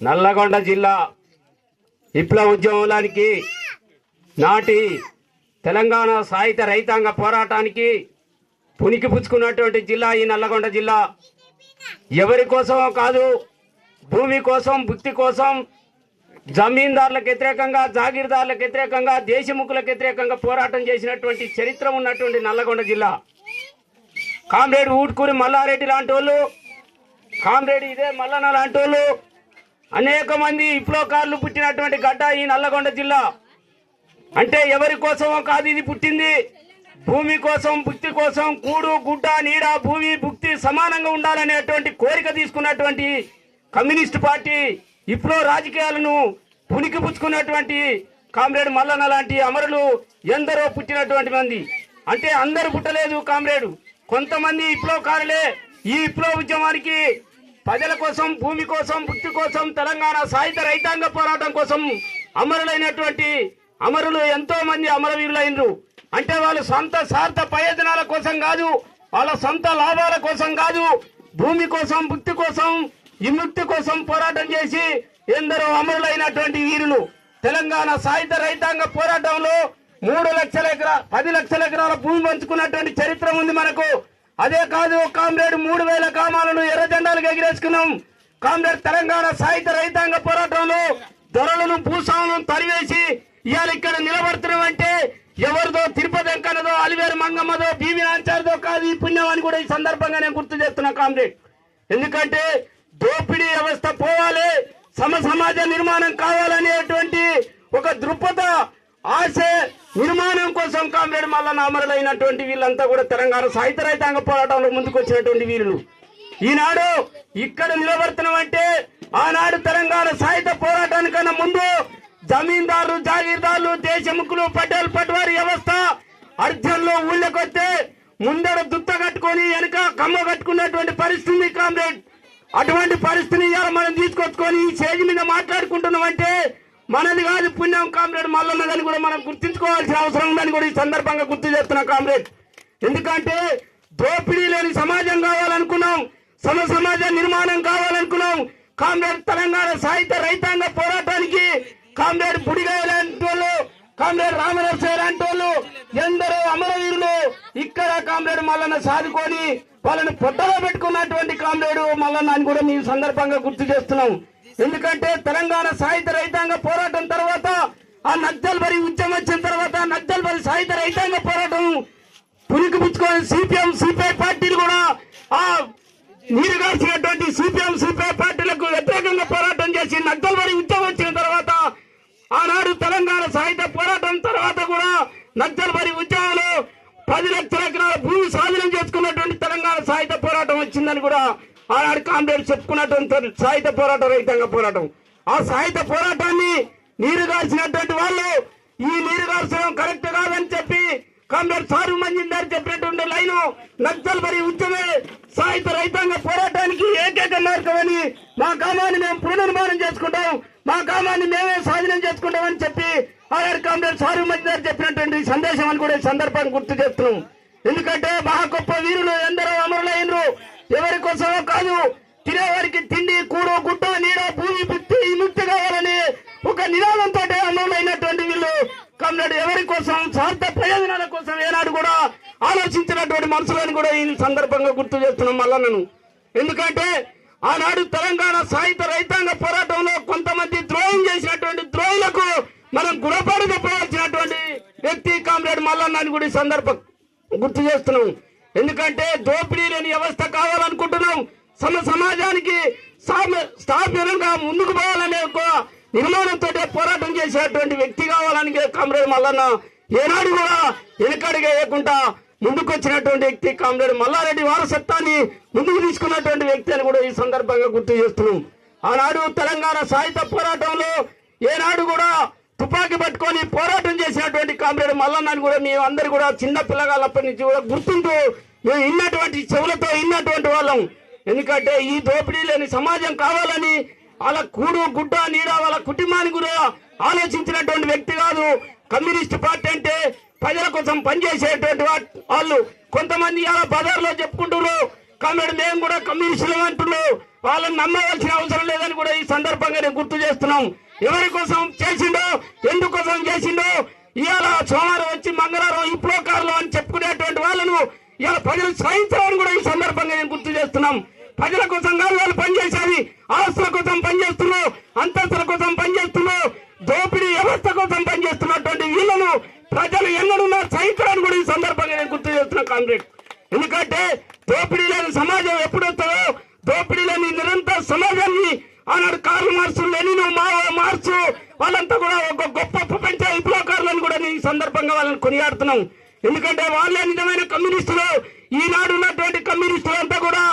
నల్లగొండ జిల్లా విప్లవ ఉద్యమానికి నాటి తెలంగాణ సాహిత్య రైతాంగ పోరాటానికి పునికి పుచ్చుకున్నటువంటి జిల్లా ఈ నల్లగొండ జిల్లా. ఎవరి కోసమో కాదు భూమి కోసం భుక్తి కోసం జమీందారులకు వ్యతిరేకంగా జాగీర్దారులకు వ్యతిరేకంగా దేశముఖులకు వ్యతిరేకంగా పోరాటం చేసినటువంటి చరిత్ర ఉన్నటువంటి నల్లగొండ జిల్లా. కామ్రేడ్ ఊట్కూరి మల్లారెడ్డి లాంటి వాళ్ళు కామ్రేడ్ ఇదే మల్లన్న లాంటి వాళ్ళు అనేక మంది విప్లవకారులు పుట్టినటువంటి గడ్డ ఈ నల్లగొండ జిల్లా. అంటే ఎవరి కోసమో కాదు ఇది పుట్టింది. భూమి కోసం భుక్తి కోసం కూడు గుడ్డ నీడ భూమి భుక్తి సమానంగా ఉండాలనేటువంటి కోరిక తీసుకున్నటువంటి కమ్యూనిస్ట్ పార్టీ విప్లవ రాజకీయాలను పునికిపుచ్చుకున్నటువంటి కామ్రేడ్ మల్లన్న లాంటి అమరులు ఎందరో పుట్టినటువంటి మంది. అంటే అందరూ పుట్టలేదు కామ్రేడు. కొంతమంది విప్లవకారులే ఈ విప్లవ ఉద్యమానికి ప్రజల కోసం భూమి కోసం భుక్తి కోసం తెలంగాణ సాయుధ రైతాంగ పోరాటం కోసం అమరులైనటువంటి అమరులు ఎంతో మంది అమరవీరులైనరు. అంటే వాళ్ళ సొంత స్వార్థ ప్రయోజనాల కోసం కాదు వాళ్ళ సొంత లాభాల కోసం కాదు భూమి కోసం భుక్తి కోసం విముక్తి కోసం పోరాటం చేసి ఎందరో అమరులైనటువంటి వీరులు. తెలంగాణ సాయుధ రైతాంగ పోరాటంలో మూడు లక్షల ఎకరా పది లక్షల ఎకరాల భూమి పంచుకున్నటువంటి చరిత్ర ఉంది మనకు. అదే కాదు కామ్రేడ్ మూడు వేల గ్రామాలను ఎర్ర జెండాలకు ఎగిరేసుకున్నాం. కామ్రేడ్ తెలంగాణ సాహిత్య రైతాంగ పోరాటంలో దొరలను భూస్వాములను తరివేసి ఇవాళ ఇక్కడ నిలబడుతున్నాం అంటే ఎవరిదో తిరుపతి వెంకన్నదో అలివేరు మంగమ్మదో బీవీ ఆంచారిదో కాదు ఈ పుణ్యం అని కూడా ఈ సందర్భంగా నేను గుర్తు చేస్తున్నా కామ్రేడ్. ఎందుకంటే దోపిడీ వ్యవస్థ పోవాలి సమ సమాజ నిర్మాణం కావాలనేటువంటి ఒక దృక్పథ ఆశ నిర్మాణం కోసం కామ్రేడ్ మల్లన్న అమరులైనటువంటి వీళ్ళంతా కూడా తెలంగాణ సాహిత్య రైతాంగ పోరాటంలో ముందుకొచ్చినటువంటి వీరులు. ఈనాడు ఇక్కడ నిలబడుతున్నాం అంటే ఆనాడు తెలంగాణ సాహిత్య పోరాటానికన్నా ముందు జమీందారులు జాగీర్దారులు దేశముఖులు పటేల్ పట్వారి వ్యవస్థ అర్జన్లో ఊళ్ళకొస్తే ముందర దుత్త కట్టుకొని వెనక కమ్మ కట్టుకున్నటువంటి పరిస్థితి ఉంది కామ్రేడ్. అటువంటి పరిస్థితిని ఇవాళ మనం తీసుకొచ్చుకొని ఈ స్టేజ్ మీద మాట్లాడుకుంటున్నామంటే మనది కాదు పుణ్యం కామ్రేడ్ మల్లన్నదని కూడా మనం గుర్తించుకోవాల్సిన అవసరం ఉందని కూడా ఈ సందర్భంగా గుర్తు చేస్తున్నా కామ్రేడ్. ఎందుకంటే దోపిడీ లేని సమాజం కావాలనుకున్నాం సమ సమాజ నిర్మాణం కావాలనుకున్నాం. కామ్రేడ్ తెలంగాణ సాహిత్య రైతాంగ పోరాటానికి కామ్రేడ్ బుడిగాయ లాంటి వాళ్ళు కామ్రేడ్ రామనరసయ్య లాంటి వాళ్ళు ఎందరో అమరవీరులు ఇక్కడ కామ్రేడ్ మల్లన్న సాదుకొని వాళ్ళని పొట్టలో పెట్టుకున్నటువంటి కామ్రేడు మల్లన్న అని కూడా మేము సందర్భంగా గుర్తు చేస్తున్నాం. ఎందుకంటే తెలంగాణ సాహిత్య రైతాంగ పోరాటం తర్వాత ఆ నక్సల్బరి ఉద్యమం వచ్చిన తర్వాత నక్సల్బరి సాహిత్య రైతాంగ పోరాటం పురికిపుచ్చుకొని సిపిఎం సిపిఐ పార్టీలు కూడా ఆ నీరు కాల్చినటువంటి సిపిఎం సిపిఐ పార్టీలకు వ్యతిరేకంగా పోరాటం చేసి నక్సల్బరి ఉద్యమం వచ్చిన తర్వాత ఆనాడు తెలంగాణ సాహిత్య పోరాటం తర్వాత కూడా నక్సల్బరి ఉద్యమంలో పది లక్షల ఎకరాల భూమి స్వాధీనం చేసుకున్నటువంటి తెలంగాణ సాహిత్య పోరాటం వచ్చిందని కూడా ఆనాడు కామ్రేడ్ చెప్పుకున్నటువంటి సాహిత్య పోరాటం రైతాంగ పోరాటం. ఆ సాహిత్య పోరాటాన్ని నీరు కాల్చినటువంటి వాళ్ళు ఈ నీరు కాల్చడం కరెక్ట్ కాదని చెప్పి కామ్రేడ్ సారు మంజిందారు చెప్పినటువంటి లైను నక్సల్ మరి ఉద్యమే సాహిత్య రైతాంగ పోరాటానికి ఏకైక మార్గమని మా గ్రామాన్ని మేము పునర్నిర్మాణం చేసుకుంటాం మా గ్రామాన్ని మేమే స్వాధీనం చేసుకుంటామని చెప్పి ఆర్ఆర్ కామ్రేడ్ సారు మంజిందారు చెప్పినటువంటి సందేశం అని కూడా ఈ సందర్భాన్ని గుర్తు చేస్తున్నాం. ఎందుకంటే మహా గొప్ప వీరులు ఎందరో అమరులైనరు ఎవరి కోసమో కాదు. తినేవారికి తిండి కూడు గుట్ట నీడ భూమి పుట్టి విముక్తి కావాలని ఒక నినాదంతో అన్నమైనటువంటి వీళ్ళు. కమ్నాడు ఎవరి కోసం స్వార్థ ప్రయోజనాల కోసం ఏనాడు కూడా ఆలోచించినటువంటి మనుషులను కూడా ఈ సందర్భంగా గుర్తు చేస్తున్నాం మల్లన్నను. ఎందుకంటే ఆనాడు తెలంగాణ సాహిత్య రైతాంగ పోరాటంలో కొంతమంది ద్రోహం చేసినటువంటి ద్రోహులకు మనం గుణపాడు చెప్పవలసినటువంటి వ్యక్తి కామ్రేడ్ మల్లన్న అని కూడా ఈ సందర్భం గుర్తు చేస్తున్నాం. ఎందుకంటే దోపిడీ లేని వ్యవస్థ కావాలనుకుంటున్నాం. సమ సమాజానికి స్థాపనంగా ముందుకు పోవాలనే ఒక నిర్మాణంతో పోరాటం చేసేటువంటి వ్యక్తి కావాలని కామ్రేడ్ మల్లన్న ఏనాడు కూడా వెనకడిగా వేయకుండా ముందుకు వచ్చినటువంటి వ్యక్తి కామ్రేడ్ మల్లారెడ్డి వారసత్వాన్ని ముందుకు తీసుకున్నటువంటి వ్యక్తి అని కూడా ఈ సందర్భంగా గుర్తు చేస్తున్నాం. ఆనాడు తెలంగాణ సాహిత్య పోరాటంలో ఏనాడు కూడా తుపాకీ పట్టుకొని పోరాటం చేసినటువంటి కామ్రేడ్ మల్లన్నని కూడా మేము అందరు కూడా చిన్న పిల్లగాళ్ళప్పటి నుంచి కూడా గుర్తుంటూ మేము ఇన్నటువంటి చెవులతో ఇన్నటువంటి వాళ్ళం. ఎందుకంటే ఈ దోపిడీ లేని సమాజం కావాలని వాళ్ళ కూడు గుడ్డ నీడ వాళ్ళ కుటుంబానికి కూడా ఆలోచించినటువంటి వ్యక్తి కాదు. కమ్యూనిస్ట్ పార్టీ అంటే ప్రజల కోసం పనిచేసేటువంటి వా- వాళ్ళు కొంతమంది ఇలా బజార్లో చెప్పుకుంటున్నారు. కామెడు మేము కూడా కమ్యూనిస్టులు అంటున్నారు. వాళ్ళని నమ్మవలసిన అవసరం లేదని కూడా ఈ సందర్భంగా నేను గుర్తు చేస్తున్నాం. ఎవరి కోసం చేసిండో ఎందుకోసం చేసిండో ఇవాళ సోమవారం వచ్చి మంగళవారం ఇప్లోకారులు అని చెప్పుకునేటువంటి వాళ్ళను ఇలా ప్రజలు సహించాలని కూడా ఈ సందర్భంగా నేను గుర్తు చేస్తున్నాం. ప్రజల కోసం కాదు వాళ్ళు పనిచేసేది. ఆస్తుల కోసం పనిచేస్తున్నారు అంతస్తుల కోసం పనిచేస్తున్నారు దోపిడీ వ్యవస్థ కోసం పనిచేస్తున్నటువంటి వీళ్ళను ప్రజలు ఎన్నడున్నా సహించడానికి కూడా ఈ సందర్భంగా నేను గుర్తు చేస్తున్నా కాంగ్రెస్ ఎందుకంటే దోపిడీ లేని సమాజం ఎప్పుడు దోపిడీ లేని నిరంతర సమాజాన్ని ఆనాడు కార్లు మార్చు లెనిను మావో మార్చు వాళ్ళంతా కూడా ఒక గొప్ప ప్రపంచ విప్లవకారులను కూడా నేను ఈ సందర్భంగా వాళ్ళని కొనియాడుతున్నాం. ఎందుకంటే వాళ్ళే నిజమైన కమ్యూనిస్టులు. ఈనాడు ఉన్నటువంటి కమ్యూనిస్టులు అంతా కూడా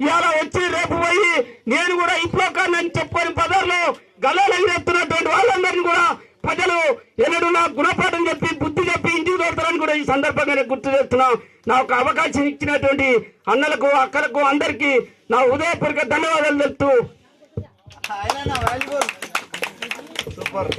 ఇవాళ వచ్చి రేపు పోయి నేను కూడా విప్లవకారుని అని చెప్పుకొని పదార్లు గల్లాలు ఎగిరెత్తున్నటువంటి వాళ్ళందరినీ కూడా ప్రజలు ఎన్నడూ నా గుణపాఠం చెప్పి బుద్ధి చెప్పి ఇంటికి దొరుకుతారని కూడా ఈ సందర్భంగా నేను గుర్తు చేస్తున్నాం. నాకు అవకాశం ఇచ్చినటువంటి అన్నలకు అక్కలకు అందరికీ నా ఉదయపూర్వక ధన్యవాదాలు తెలుపుతూ సూపర్